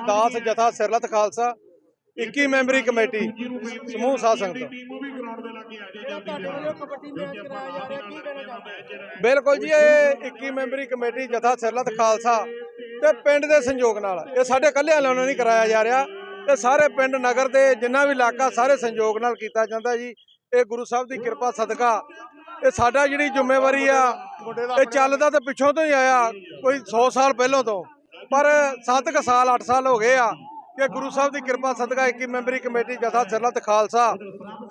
ਦਾਸ ਜਥਾ ਸਿਰਲਤ ਖਾਲਸਾ 21 ਮੈਂਬਰੀ ਕਮੇਟੀ, ਸਮੂਹ ਸਾਧ ਸੰਗਤ। ਬਿਲਕੁਲ ਜੀ, ਇਹ 21 ਮੈਂਬਰੀ ਕਮੇਟੀ ਜਥਾ ਸਿਰਲਤ ਖਾਲਸਾ ਤੇ ਪਿੰਡ ਦੇ ਸੰਯੋਗ ਨਾਲ। ਇਹ ਸਾਡੇ ਕੱਲਿਆਂ ਵੱਲੋਂ ਨਹੀਂ ਕਰਾਇਆ ਜਾ ਰਿਹਾ। ਇਹ ਸਾਰੇ ਪਿੰਡ, ਨਗਰ ਦੇ ਜਿੰਨਾ ਵੀ ਇਲਾਕਾ, ਸਾਰੇ ਸੰਯੋਗ ਨਾਲ ਕੀਤਾ ਜਾਂਦਾ ਜੀ। ਇਹ ਗੁਰੂ ਸਾਹਿਬ ਦੀ ਕਿਰਪਾ, ਸਦਕਾ। ਇਹ ਸਾਡਾ ਜਿਹੜੀ ਜ਼ਿੰਮੇਵਾਰੀ ਆ, ਇਹ ਚੱਲਦਾ ਤਾਂ ਪਿੱਛੋਂ ਤੋਂ ਹੀ ਆਇਆ, ਕੋਈ 100 ਸਾਲ ਪਹਿਲਾਂ ਤੋਂ। ਪਰ 7 ਕੁ ਸਾਲ 8 ਸਾਲ ਹੋ ਗਏ ਆ ਕਿ ਗੁਰੂ ਸਾਹਿਬ ਦੀ ਕਿਰਪਾ, ਸਦਕਾ 21 ਮੈਂਬਰੀ ਕਮੇਟੀ ਜਥਾ ਸਿਰਲਤ ਖਾਲਸਾ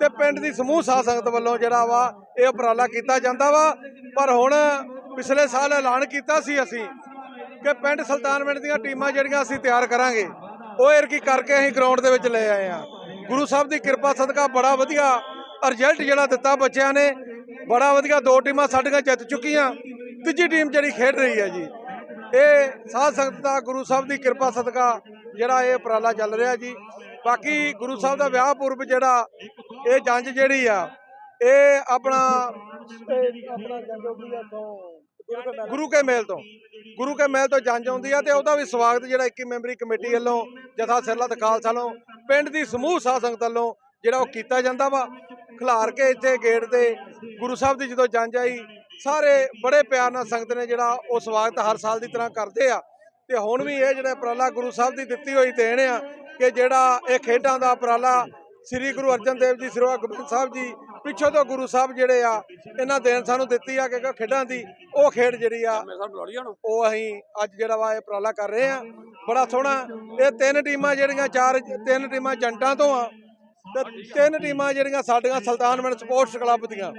ਤੇ ਪਿੰਡ ਦੀ ਸਮੂਹ ਸਾਧ ਸੰਗਤ ਵੱਲੋਂ ਜਿਹੜਾ ਵਾ ਇਹ ਉਪਰਾਲਾ ਕੀਤਾ ਜਾਂਦਾ ਵਾ। ਪਰ ਹੁਣ ਪਿਛਲੇ ਸਾਲ ਐਲਾਨ ਕੀਤਾ ਸੀ ਅਸੀਂ ਕਿ ਪਿੰਡ ਸੁਲਤਾਨਵਿੰਡ ਦੀਆਂ ਟੀਮਾਂ ਜਿਹੜੀਆਂ ਅਸੀਂ ਤਿਆਰ ਕਰਾਂਗੇ, ਉਹ ਇਰਕੀ ਕਰਕੇ ਅਸੀਂ ਗਰਾਊਂਡ ਦੇ ਵਿੱਚ ਲੈ ਆਏ ਆ। ਗੁਰੂ ਸਾਹਿਬ ਦੀ ਕਿਰਪਾ, ਸਦਕਾ ਬੜਾ ਵਧੀਆ ਰਿਜ਼ਲਟ ਜਿਹੜਾ ਦਿੱਤਾ ਬੱਚਿਆਂ ਨੇ। ਬੜਾ ਵਧੀਆ ਦੋ ਟੀਮਾਂ ਸਾਡੀਆਂ ਜਿੱਤ ਚੁੱਕੀਆਂ, ਤੀਜੀ ਟੀਮ ਜਿਹੜੀ ਖੇਡ ਰਹੀ ਹੈ ਜੀ। ਇਹ ਸਾਧ ਸੰਗਤ ਦਾ ਗੁਰੂ ਸਾਹਿਬ ਦੀ ਕਿਰਪਾ ਸਦਕਾ ਜਿਹੜਾ ਇਹ ਉਪਰਾਲਾ ਚੱਲ ਰਿਹਾ ਜੀ। ਬਾਕੀ ਗੁਰੂ ਸਾਹਿਬ ਦਾ ਵਿਆਹ ਪੁਰਬ ਜਿਹੜਾ, ਇਹ ਜੰਜ ਜਿਹੜੀ ਆ, ਇਹ ਆਪਣਾ ਆਪਣਾ ਜੰਜ ਆ ਤੋਂ ਗੁਰੂ ਕੇ ਮੇਲ ਤੋਂ, ਗੁਰੂ ਕੇ ਮਹਿਲ ਤੋਂ ਜੰਜ ਆਉਂਦੀ ਆ ਤੇ ਉਹਦਾ ਵੀ ਸਵਾਗਤ ਜਿਹੜਾ 21 ਮੈਂਬਰੀ ਕਮੇਟੀ ਵੱਲੋਂ ਜਥਾ ਸਿਰਲਤ ਖਾਲਸਾ ਵੱਲੋਂ ਪਿੰਡ ਦੀ ਸਮੂਹ ਸਾਧ ਸੰਗਤ ਵੱਲੋਂ ਜਿਹੜਾ ਉਹ ਕੀਤਾ ਜਾਂਦਾ ਵਾ। ਖਿਲਾਰ ਕੇ ਇੱਥੇ ਗੇਟ ਤੇ ਗੁਰੂ ਸਾਹਿਬ ਦੀ ਜਦੋਂ ਜੰਜ ਆਈ ਸਾਰੇ ਬੜੇ ਪਿਆਰ ਨਾਲ ਸੰਗਤ ਨੇ ਜਿਹੜਾ ਉਹ ਸਵਾਗਤ ਹਰ ਸਾਲ ਦੀ ਤਰ੍ਹਾਂ ਕਰਦੇ ਆ। ਤੇ ਹੁਣ ਵੀ ਇਹ ਜਿਹੜਾ ਉਪਰਾਲਾ ਗੁਰੂ ਸਾਹਿਬ ਦੀ ਦਿੱਤੀ ਹੋਈ ਦੇਣ ਆ ਕਿ ਜਿਹੜਾ ਇਹ ਖੇਡਾਂ ਦਾ ਉਪਰਾਲਾ ਸ੍ਰੀ ਗੁਰੂ ਅਰਜਨ ਦੇਵ ਜੀ, ਸ੍ਰੀ ਗੋਬਿੰਦ ਸਾਹਿਬ ਜੀ, ਪਿੱਛੋਂ ਤੋਂ ਗੁਰੂ ਸਾਹਿਬ ਜਿਹੜੇ ਆ, ਇਹਨਾਂ ਦੇਣ ਸਾਨੂੰ ਦਿੱਤੀ ਆ ਕਿ ਖੇਡਾਂ ਦੀ ਉਹ ਖੇਡ ਜਿਹੜੀ ਆ, ਉਹ ਅਸੀਂ ਅੱਜ ਜਿਹੜਾ ਵਾ ਇਹ ਉਪਰਾਲਾ ਕਰ ਰਹੇ ਆ। ਬੜਾ ਸੋਹਣਾ। ਇਹ ਤਿੰਨ ਟੀਮਾਂ ਜਿਹੜੀਆਂ, ਚਾਰ ਤਿੰਨ ਟੀਮਾਂ ਜੰਟਾਂ ਤੋਂ ਆ ਤੇ ਤਿੰਨ ਟੀਮਾਂ ਜਿਹੜੀਆਂ ਸਾਡੀਆਂ ਸੁਲਤਾਨਵਿੰਡ ਸਪੋਰਟਸ ਕਲੱਬ ਦੀਆਂ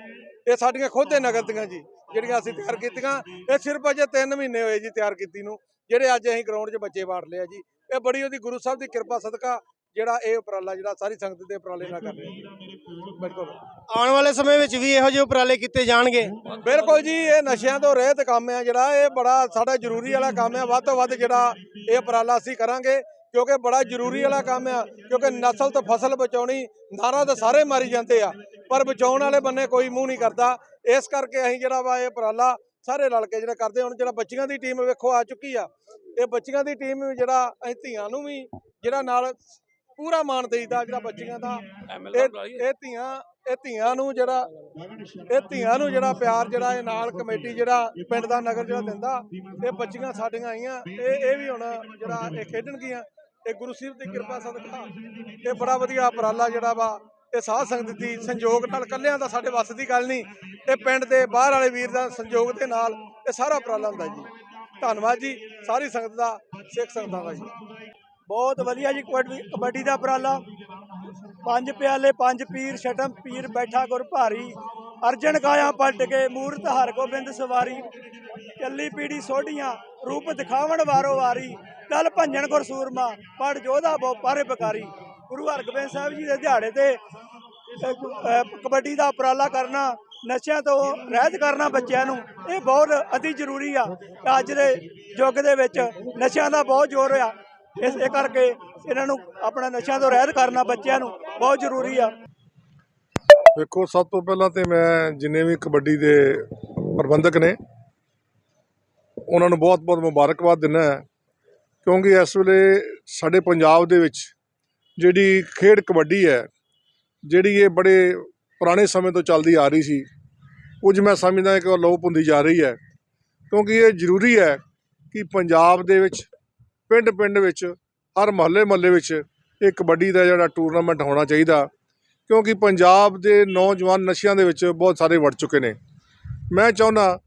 ਇਹ ਸਾਡੀਆਂ ਖੁਦ ਦੇ ਨਗਰ ਦੀਆਂ ਜੀ ਜਿਹੜੀਆਂ ਅਸੀਂ ਤਿਆਰ ਕੀਤੀਆਂ। ਇਹ ਸਿਰਫ ਅਜੇ 3 ਮਹੀਨੇ ਹੋਏ ਜੀ ਤਿਆਰ ਕੀਤੀ ਨੂੰ ਜਿਹੜੇ ਅੱਜ ਅਸੀਂ ਗਰਾਊਂਡ 'ਚ ਬੱਚੇ ਵਾੜ ਲਿਆ ਜੀ। ਇਹ ਬੜੀ ਉਹਦੀ ਗੁਰੂ ਸਾਹਿਬ ਦੀ ਕਿਰਪਾ ਸਦਕਾ ਜਿਹੜਾ ਇਹ ਉਪਰਾਲਾ ਜਿਹੜਾ ਸਾਰੀ ਸੰਗਤ ਦੇ ਉਪਰਾਲੇ ਨਾਲ ਕਰ ਰਹੇ ਜੀ। ਬਿਲਕੁਲ। ਆਉਣ ਵਾਲੇ ਸਮੇਂ ਵਿੱਚ ਵੀ ਇਹੋ ਜਿਹੇ ਉਪਰਾਲੇ ਕੀਤੇ ਜਾਣਗੇ? ਬਿਲਕੁਲ ਜੀ ਇਹ ਨਸ਼ਿਆਂ ਤੋਂ ਰਹਿਤ ਕੰਮ ਆ ਜਿਹੜਾ ਇਹ ਬੜਾ ਸਾਡਾ ਜ਼ਰੂਰੀ ਵਾਲਾ ਕੰਮ ਆ। ਵੱਧ ਤੋਂ ਵੱਧ ਜਿਹੜਾ ਇਹ ਉਪਰਾਲਾ ਅਸੀਂ ਕਰਾਂਗੇ। ਕਿਉਂਕਿ ਬੜਾ ਜ਼ਰੂਰੀ ਵਾਲਾ ਕੰਮ ਆ ਕਿਉਂਕਿ ਨਸਲ ਤੋਂ ਫਸਲ ਬਚਾਉਣੀ ਨਾਰਾ ਤਾਂ ਸਾਰੇ ਮਾਰੀ ਜਾਂਦੇ ਆ ਪਰ ਬਚਾਉਣ ਵਾਲੇ ਬੰਨੇ ਕੋਈ ਮੂੰਹ ਨਹੀਂ ਕਰਦਾ। ਇਸ ਕਰਕੇ ਅਸੀਂ ਜਿਹੜਾ ਵਾ ਇਹ ਉਪਰਾਲਾ ਸਾਰੇ ਰਲ ਕੇ ਜਿਹੜਾ ਕਰਦੇ ਹੁਣ ਜਿਹੜਾ ਬੱਚੀਆਂ ਦੀ ਟੀਮ ਵੇਖੋ ਆ ਚੁੱਕੀ ਆ ਇਹ ਬੱਚੀਆਂ ਦੀ ਟੀਮ ਜਿਹੜਾ ਅਸੀਂ ਧੀਆਂ ਨੂੰ ਵੀ ਜਿਹੜਾ ਨਾਲ ਪੂਰਾ ਮਾਣ ਦੇਈਦਾ ਜਿਹੜਾ ਬੱਚੀਆਂ ਦਾ। ਇਹ ਇਹ ਧੀਆਂ ਇਹ ਧੀਆਂ ਨੂੰ ਜਿਹੜਾ ਇਹ ਧੀਆਂ ਨੂੰ ਜਿਹੜਾ ਪਿਆਰ ਜਿਹੜਾ ਇਹ ਨਾਲ ਕਮੇਟੀ ਜਿਹੜਾ ਪਿੰਡ ਦਾ ਨਗਰ ਜਿਹੜਾ ਦਿੰਦਾ ਇਹ ਬੱਚੀਆਂ ਸਾਡੀਆਂ ਆਈਆਂ ਇਹ ਇਹ ਵੀ ਹੁਣ ਜਿਹੜਾ ਇਹ ਖੇਡਣਗੀਆਂ। ਇਹ ਗੁਰੂ ਸਾਹਿਬ ਦੀ ਕਿਰਪਾ ਸਦਕਾ ਇਹ ਬੜਾ ਵਧੀਆ ਉਪਰਾਲਾ ਜਿਹੜਾ ਵਾ ਇਹ ਸਾਧ ਸੰਗਤ ਦੀ ਸੰਯੋਗ ਨਾਲ ਕੱਲਿਆਂ ਦਾ ਸਾਡੇ ਵੱਸ ਦੀ ਗੱਲ ਨਹੀਂ ਇਹ ਪਿੰਡ ਦੇ ਬਾਹਰ ਵਾਲੇ ਵੀਰ ਦਾ ਸੰਯੋਗ ਦੇ ਨਾਲ ਇਹ ਸਾਰਾ ਉਪਰਾਲਾ ਹੁੰਦਾ ਜੀ। ਧੰਨਵਾਦ ਜੀ ਸਾਰੀ ਸੰਗਤ ਦਾ ਸਿੱਖ ਸੰਗਤਾਂ ਦਾ ਜੀ। ਬਹੁਤ ਵਧੀਆ ਜੀ ਕਬੱਡੀ ਕਬੱਡੀ ਦਾ ਉਪਰਾਲਾ। ਪੰਜ ਪਿਆਲੇ ਪੰਜ ਪੀਰ ਛਟਮ ਪੀਰ ਬੈਠਾ ਗੁਰ ਭਾਰੀ। ਅਰਜਨ ਕਾਇਆ ਪਲਟ ਕੇ ਮੂਰਤ ਹਰ ਗੋਬਿੰਦ ਸਵਾਰੀ। ਚੱਲੀ ਪੀੜੀ ਸੋਢੀਆਂ ਰੂਪ ਦਿਖਾਵਣ ਵਾਰੋ ਵਾਰੀ। ਕੱਲ ਭੰਜਣ ਗੁਰ ਸੂਰਮਾ ਪੜ ਜੋਧਾ ਬੋ ਪਾਰੇ ਬਕਾਰੀ। ਗੁਰੂ ਹਰਗੋਬਿੰਦ ਸਾਹਿਬ ਜੀ ਦੇ ਦਿਹਾੜੇ ਤੇ ਕਬੱਡੀ ਦਾ ਉਪਰਾਲਾ ਕਰਨਾ, ਨਸ਼ਿਆਂ ਤੋਂ ਰਹਿਤ ਕਰਨਾ ਬੱਚਿਆਂ ਨੂੰ, ਇਹ ਬਹੁਤ ਅਤੀ ਜ਼ਰੂਰੀ ਆ। ਅੱਜ ਦੇ ਯੁੱਗ ਦੇ ਵਿੱਚ ਨਸ਼ਿਆਂ ਦਾ ਬਹੁਤ ਜ਼ੋਰ ਆ। ਇਸੇ ਕਰਕੇ ਇਹਨਾਂ ਨੂੰ ਆਪਣਾ ਨਸ਼ਿਆਂ ਤੋਂ ਰਹਿਤ ਕਰਨਾ ਬੱਚਿਆਂ ਨੂੰ ਬਹੁਤ ਜ਼ਰੂਰੀ ਆ। ਵੇਖੋ ਸਭ ਤੋਂ ਪਹਿਲਾਂ ਤੇ ਮੈਂ ਜਿੰਨੇ ਵੀ ਕਬੱਡੀ ਦੇ ਪ੍ਰਬੰਧਕ ਨੇ ਉਹਨਾਂ ਨੂੰ ਬਹੁਤ-ਬਹੁਤ ਮੁਬਾਰਕਬਾਦ ਦਿੰਦਾ ਹੈ। ਕਿਉਂਕਿ ਇਸ ਵੇਲੇ ਸਾਡੇ ਪੰਜਾਬ ਦੇ ਵਿੱਚ ਜਿਹੜੀ ਖੇਡ ਕਬੱਡੀ ਹੈ, ਜਿਹੜੀ ਇਹ ਬੜੇ ਪੁਰਾਣੇ ਸਮੇਂ ਤੋਂ ਚੱਲਦੀ ਆ ਰਹੀ ਸੀ ਕੁਝ ਮੈਂ ਸਮਝਦਾ ਕਿ ਉਹ ਲੋਪ ਹੁੰਦੀ ਜਾ ਰਹੀ ਹੈ। ਕਿਉਂਕਿ ਇਹ ਜ਼ਰੂਰੀ ਹੈ ਕਿ ਪੰਜਾਬ ਦੇ ਵਿੱਚ, ਪਿੰਡ-ਪਿੰਡ ਵਿੱਚ, ਹਰ ਮਹੱਲੇ-ਮਹੱਲੇ ਵਿੱਚ ਇਹ ਕਬੱਡੀ ਦਾ ਜਿਹੜਾ ਟੂਰਨਾਮੈਂਟ ਹੋਣਾ ਚਾਹੀਦਾ। ਕਿਉਂਕਿ ਪੰਜਾਬ ਦੇ ਨੌਜਵਾਨ ਨਸ਼ਿਆਂ ਦੇ ਵਿੱਚ ਬਹੁਤ ਸਾਰੇ ਵੜ ਚੁੱਕੇ ਨੇ। ਮੈਂ ਚਾਹੁੰਦਾ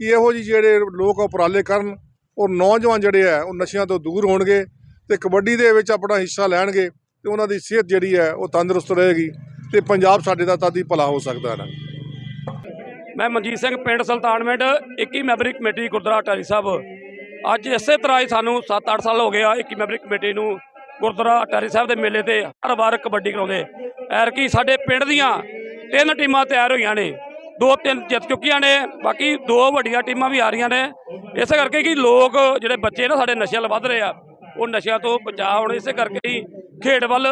ਕਿ ਇਹੋ ਜਿਹੇ ਜਿਹੜੇ ਲੋਕ ਉਪਰਾਲੇ ਕਰਨ ਔਰ ਨੌਜਵਾਨ ਜਿਹੜੇ ਆ ਉਹ ਨਸ਼ਿਆਂ ਤੋਂ ਦੂਰ ਹੋਣਗੇ ਤੇ ਕਬੱਡੀ ਦੇ ਵਿੱਚ ਆਪਣਾ ਹਿੱਸਾ ਲੈਣਗੇ ਤੇ ਉਹਨਾਂ ਦੀ ਸਿਹਤ ਜਿਹੜੀ ਹੈ, ਉਹ ਤੰਦਰੁਸਤ ਰਹੇਗੀ ਤੇ ਪੰਜਾਬ ਸਾਡੇ ਦਾ ਤਾਂ ਹੀ ਭਲਾ ਹੋ ਸਕਦਾ ਹੈ। ਮੈਂ ਮਨਜੀਤ ਸਿੰਘ, ਪਿੰਡ ਸੁਲਤਾਨਵਿੰਡ 21 ਮੈਂਬਰੀ ਕਮੇਟੀ, ਗੁਰਦੁਆਰਾ ਟਾਰੀ ਸਾਹਿਬ। ਅੱਜ ਇਸੇ ਤਰ੍ਹਾਂ ਹੀ ਸਾਨੂੰ 7-8 ਸਾਲ ਹੋ ਗਿਆ ਆ 21 ਮੈਂਬਰੀ ਕਮੇਟੀ ਨੂੰ ਗੁਰਦੁਆਰਾ ਟਾਰੀ ਸਾਹਿਬ ਦੇ ਮੇਲੇ ਤੇ ਹਰ ਵਾਰ ਕਬੱਡੀ ਕਰਾਉਂਦੇ ਐਰਕੀ ਸਾਡੇ ਪਿੰਡ ਦੀਆਂ ਤਿੰਨ ਟੀਮਾਂ ਤਿਆਰ ਹੋਈਆਂ ਨੇ। ਦੋ ਤਿੰਨ ਜਿੱਤ ਚੁੱਕੀਆਂ ਨੇ, ਬਾਕੀ ਦੋ ਵੱਡੀਆਂ ਟੀਮਾਂ ਵੀ ਆ ਰਹੀਆਂ ਨੇ। ਇਸੇ ਕਰਕੇ ਕਿ ਲੋਕ ਜਿਹੜੇ ਬੱਚੇ ਨਾ ਸਾਡੇ ਨਸ਼ਿਆਂ ਵੱਲ ਵੱਧ ਰਹੇ ਆ, ਉਹ ਨਸ਼ਿਆਂ ਤੋਂ ਬਚਾਅ ਹੋਣ, ਇਸੇ ਕਰਕੇ ਹੀ ਖੇਡ ਵੱਲ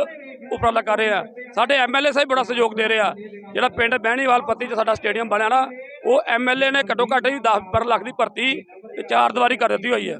ਉਪਰਾਲਾ ਕਰ ਰਹੇ ਆ। ਸਾਡੇ ਐਮਐਲਏ ਸਾਹਿਬ ਬੜਾ ਸਹਿਯੋਗ ਦੇ ਰਹੇ ਆ। ਜਿਹੜਾ ਪਿੰਡ ਬਹਿਣੀਵਾਲ ਪੱਤੀ 'ਚ ਸਾਡਾ ਸਟੇਡੀਅਮ ਬਣਿਆ ਨਾ, ਉਹ ਐਮਐਲਏ ਨੇ ਘੱਟੋ ਘੱਟ ਹੀ 10 ਪਰ ਲੱਖ ਦੀ ਭਰਤੀ ਤੇ ਚਾਰ ਦੀਵਾਰੀ ਕਰ ਦਿੱਤੀ ਹੋਈ ਹੈ।